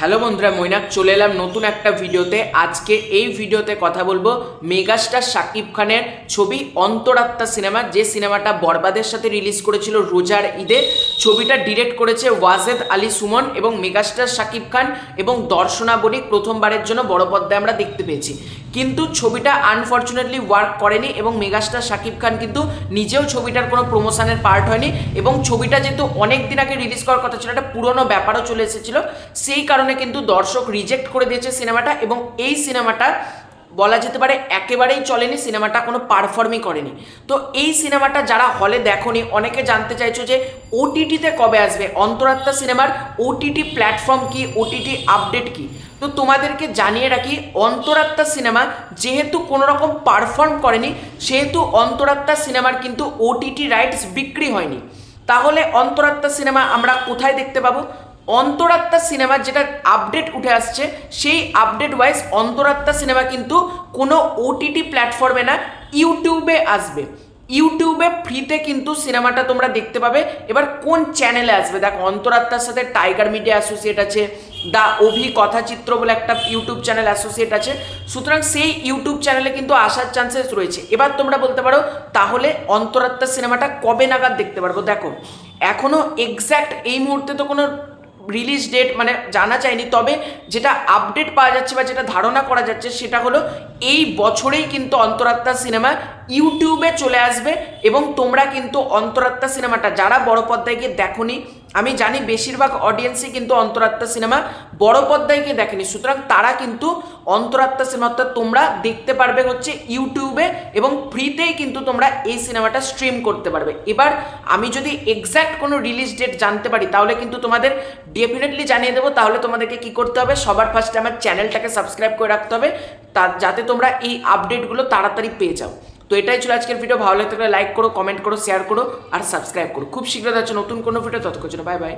Hello বন্ধুরা মৈনাক। চলে এলাম নতুন একটা ভিডিওতে। আজকে এই ভিডিওতে কথা বলব মেগাস্টার শাকিব খানের ছবি অন্তরাত্মা সিনেমা, যে সিনেমাটা বরবাদের সাথে রিলিজ করেছিল রোজার ঈদে। ছবিটা ডিরেক্ট করেছে ওয়াজেদ আলী সুমন এবং মেগাস্টার শাকিব খান এবং দর্শনা বণিক প্রথমবারের জন্য বড় পর্দায় আমরা দেখতে পেয়েছি। কিন্তু ছবিটা আনফর্চুনেটলি ওয়ার্ক করেনি এবং মেগাস্টার শাকিব খান কিন্তু নিজেও ছবিটার কোনো প্রমোশনের পার্ট হয়নি এবং ছবিটা যেহেতু অনেক দিন আগে রিলিজ করার কথা ছিল, একটা পুরনো ব্যাপারও চলে এসেছিল। সেই কারণে কিন্তু দর্শক রিজেক্ট করে দিয়েছে সিনেমাটা এবং এই সিনেমাটা বলা যেতে পারে একেবারেই চলেনি, সিনেমাটা কোনো পারফর্মই করেনি। তো এই সিনেমাটা যারা হলে দেখনি, অনেকে জানতে চাইছো যে ওটিটিতে কবে আসবে? অন্তরাত্মা সিনেমার ওটিটি প্ল্যাটফর্ম কি? ওটিটি আপডেট কি? তো তোমাদেরকে জানিয়ে রাখি, অন্তরাত্মা সিনেমা যেহেতু কোনো রকম পারফর্ম করেনি, সেহেতু অন্তরাত্মা সিনেমার কিন্তু ওটিটি রাইটস বিক্রি হয়নি। তাহলে অন্তরাত্মা সিনেমা আমরা কোথায় দেখতে পাবো? অন্তরাত্মা সিনেমার যেটা আপডেট উঠে আসছে, সেই আপডেট ওয়াইজ অন্তরাত্মা সিনেমা কিন্তু কোনো ওটিটি প্ল্যাটফর্মে না ইউটিউবে আসবে। ইউটিউবে ফ্রিতে কিন্তু সিনেমাটা তোমরা দেখতে পাবে। এবার কোন চ্যানেলে আসবে? দেখো, অন্তরাত্মার সাথে টাইগার মিডিয়া অ্যাসোসিয়েট আছে, দা অভি কথাচিত্র বলে একটা ইউটিউব চ্যানেল অ্যাসোসিয়েট আছে। সুতরাং সেই ইউটিউব চ্যানেলে কিন্তু আসার চান্সেস রয়েছে। এবার তোমরা বলতে পারো, তাহলে অন্তরাত্মা সিনেমাটা কবে নাগাদ দেখতে পারব? দেখো এখনও এক্স্যাক্ট এই মুহূর্তে তো কোনো রিলিজ ডেট মানে জানা চায়নি তবে যেটা আপডেট পাওয়া যাচ্ছে বা যেটা ধারণা করা যাচ্ছে সেটা হলো এই বছরেই কিন্তু অন্তরাত্মা সিনেমা ইউটিউবে চলে আসবে এবং তোমরা কিন্তু অন্তরাত্মা সিনেমাটা, যারা বড় পর্দায় গিয়ে দেখনি, আমি জানি বেশিরভাগ অডিয়েন্সই কিন্তু অন্তরাত্মা সিনেমা বড় পর্দায় গিয়ে দেখেনি। সুতরাং তারা কিন্তু অন্তরাত্মা সিনেমা, অর্থাৎ তোমরা দেখতে পারবে হচ্ছে ইউটিউবে এবং ফ্রিতেই কিন্তু তোমরা এই সিনেমাটা স্ট্রিম করতে পারবে। এবার আমি যদি এক্স্যাক্ট কোনো রিলিজ ডেট জানতে পারি, তাহলে কিন্তু তোমাদের ডেফিনেটলি জানিয়ে দেবো। তাহলে তোমাদেরকে কি করতে হবে? সবার ফার্স্টে আমার চ্যানেলটাকে সাবস্ক্রাইব করে রাখতে হবে। তা, যাতে তোমরা এই আপডেটগুলো তাড়াতাড়ি পেয়ে যাও। তো এটাই ছিল আজকের ভিডিও ভালো লাগতে লাইক করো কমেন্ট করো শেয়ার করো, আর সাবস্ক্রাইব করো। খুব শীঘ্র যাচ্ছে নতুন কোনো ভিডিও ততক্ষণ বাই বাই